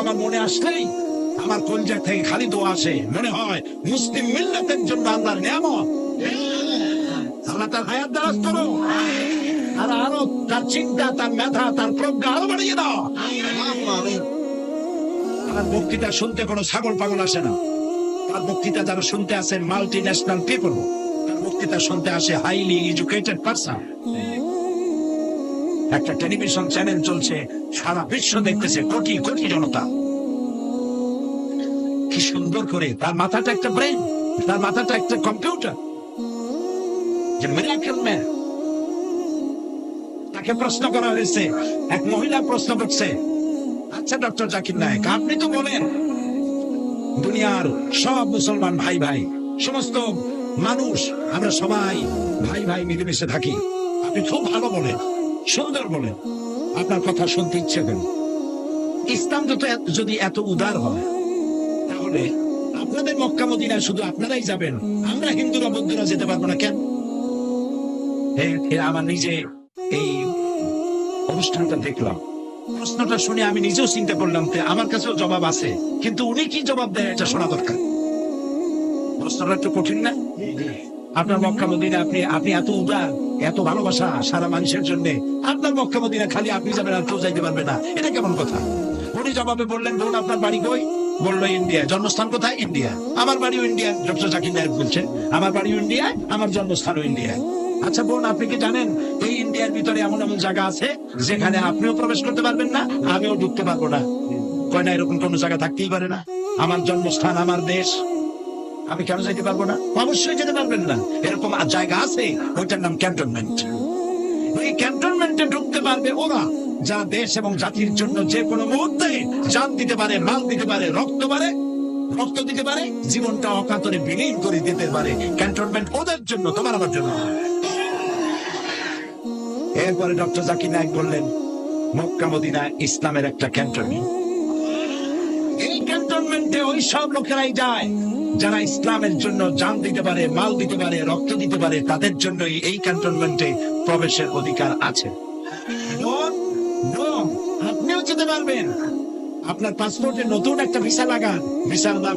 আমার মনে আসলেই থেকে খালি দোয়া আসে মনে হয় মুসলিম মিল্লাতের জন্য আল্লাহর নিয়ামত। আল্লাহ তার হায়াত দারাজ করো। আর আরও তার চিন্তা, তার মেধা, তার প্রজ্ঞা আরও বাড়িয়ে দাও। তার বক্তৃতা শুনতে কোনো ছাগল পাগল আসে না। তার বক্তৃতা যারা শুনতে আসে মাল্টি ন্যাশনাল পিপল তার বক্তৃতা শুনতে আসে হাইলি এডুকেটেড পার্সন একটা টেলিভিশন চ্যানেল চলছে, সারা বিশ্ব দেখতেছে, কোটি কোটি জনতা। কি সুন্দর করে, তার মাথাটা একটা ব্রেন তার মাথাটা একটা কম্পিউটার যে মিরাকেল ম্যান তাকে প্রশ্ন করা হয়েছে, এক মহিলা প্রশ্ন করছে আচ্ছা ডক্টর জাকির নায়ক, আপনি তো বলেন, দুনিয়ার সব মুসলমান ভাই ভাই, সমস্ত মানুষ, আমরা সবাই ভাই ভাই মিলেমিশে থাকি। আপনি খুব ভালো বলেন। সুন্দর বলেন আপনার কথা শুনতে ইচ্ছে করেন ইসলাম এত- যদি এত উদার হয়, তাহলে আপনাদের মক্কা মদিনায় শুধু আপনারাই যাবেন। আমরা হিন্দুরা বৌদ্ধরা যেতে পারব না কেন? আমার নিজে এই অনুষ্ঠানটা দেখলাম। প্রশ্নটা শুনে আমি নিজেও চিন্তা করলাম আমার কাছেও জবাব আছে, কিন্তু উনি কি জবাব দেয় এটা শোনা দরকার। প্রশ্নটা একটু কঠিন না? আপনার মক্কা মদিনা আপনি আপনি এত উদার। এত ভালোবাসা সারা মানুষের জন্য। আপনার মক্কা মদিনা খালি, আপনি যাবেন আর কেউ যাইতে পারবে না। এটা কেমন কথা? উনি জবাবে বললেন, বোন, আপনার বাড়ি কই? বলল ইন্ডিয়া জন্মস্থান কোথায়? ইন্ডিয়া। আমার বাড়িও ইন্ডিয়া ডক্টর জাকির নায়ক বলছেন, আমার বাড়িও ইন্ডিয়ায়, আমার জন্মস্থানও ইন্ডিয়ায়। আচ্ছা বোন, আপনি কি জানেন, এই ইন্ডিয়ার ভিতরে এমন এমন জায়গা আছে যেখানে আপনিও প্রবেশ করতে পারবেন না, আমিও ঢুকতে পারব না? কয় না, এরকম কোন জায়গা থাকতেই পারে না। আমার জন্মস্থান, আমার দেশ। আমি কেন যেতে পারব না? অবশ্যই যেতে পারবেন না। এরকম জায়গা আছে? ওইটার নাম ক্যান্টনমেন্ট এই ক্যান্টনমেন্টে ঢুকতে পারবে ওরা। যা দেশ এবং জাতির জন্য যে কোনো মুহূর্তে জান দিতে পারে, মাল দিতে পারে, রক্ত পারে, রক্ত দিতে পারে, জীবনটা অকাতরে বিলীন করে দিতে পারে। ক্যান্টনমেন্ট ওদের জন্য, তোমার আমার জন্য। এরপরে ডক্টর জাকির নায়ক বললেন মক্কা মদিনা ইসলামের একটা ক্যান্টনমেন্টে ওই সব লোকেরাই যায় যারা ইসলামের জন্য জান দিতে পারে, মাল দিতে পারে, রক্ত দিতে পারে, তাদের জন্যই এই ক্যান্টনমেন্টে প্রবেশের অধিকার আছে। আপনিও যেতে পারবেন। আপনার পাসপোর্টে নতুন একটা ভিসা লাগান। ভিসার নাম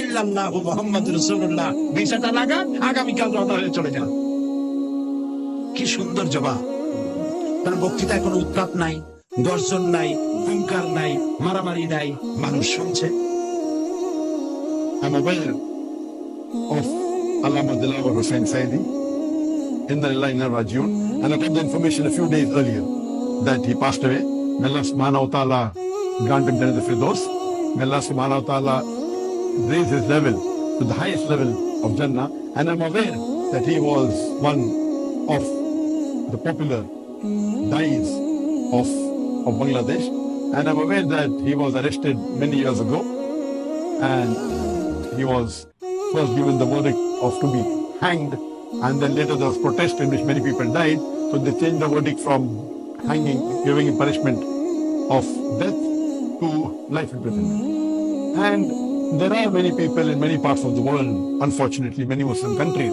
ইল্লাল্লাহু মুহাম্মাদুর রাসূলুল্লাহ। ভিসাটা লাগান, আগামীকাল রওনা হয়ে চলে যান। কি সুন্দর জবাব। তার বক্তৃতায় কোনো উত্তাপ নাই। গর্জন নাই হুঙ্কার নাই মারামারি নাই মানুষ শুনছে I'm aware of Allama Dilawar Hussain Saidi in the line of Rajun, and I got the information a few days earlier that he passed away. May Allah subhanahu wa ta'ala grant him Jannat al-Firdaus. May Allah subhanahu wa ta'ala raise his level to the highest level of Jannah. And I'm aware that he was one of the popular dais of, of Bangladesh. And I'm aware that he was arrested many years ago. And he was first given the verdict of to be hanged. And then later there was protest in which many people died. So they changed the verdict from hanging giving punishment of death to life imprisonment. And there are many people in many parts of the world unfortunately many muslim countries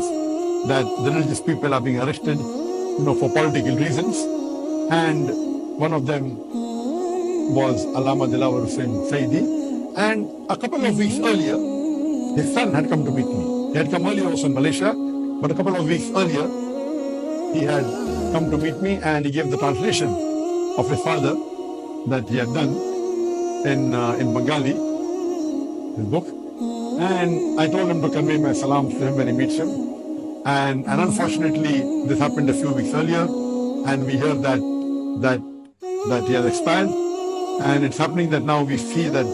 that the religious people are being arrested you know for political reasons. And one of them was Alama Dilawar Hussain Saidi. And a couple of weeks earlier, his son had come to meet me. He had come earlier also in Malaysia, but a couple of weeks earlier, he had come to meet me and he gave the translation of his father that he had done in, uh, in Bengali, his book. And I told him to convey my salams to him when he meets him. And, and unfortunately, this happened a few weeks earlier, and we heard that that that he has expired. And it's happening that now we see that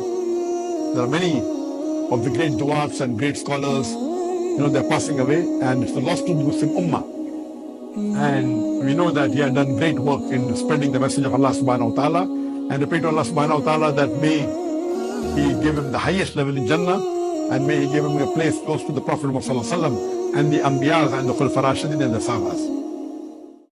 there are many of the great du'ats and great scholars, you know, they're passing away, and it's a loss to the Muslim Ummah. And we know that he had done great work in spreading the message of Allah subhanahu wa ta'ala. And pray to Allah subhanahu wa ta'ala that may He give him the highest level in Jannah and may He give him a place close to the Prophet Muhammad and the Anbiyas and the Khulfa Rashidin and the Sahabas.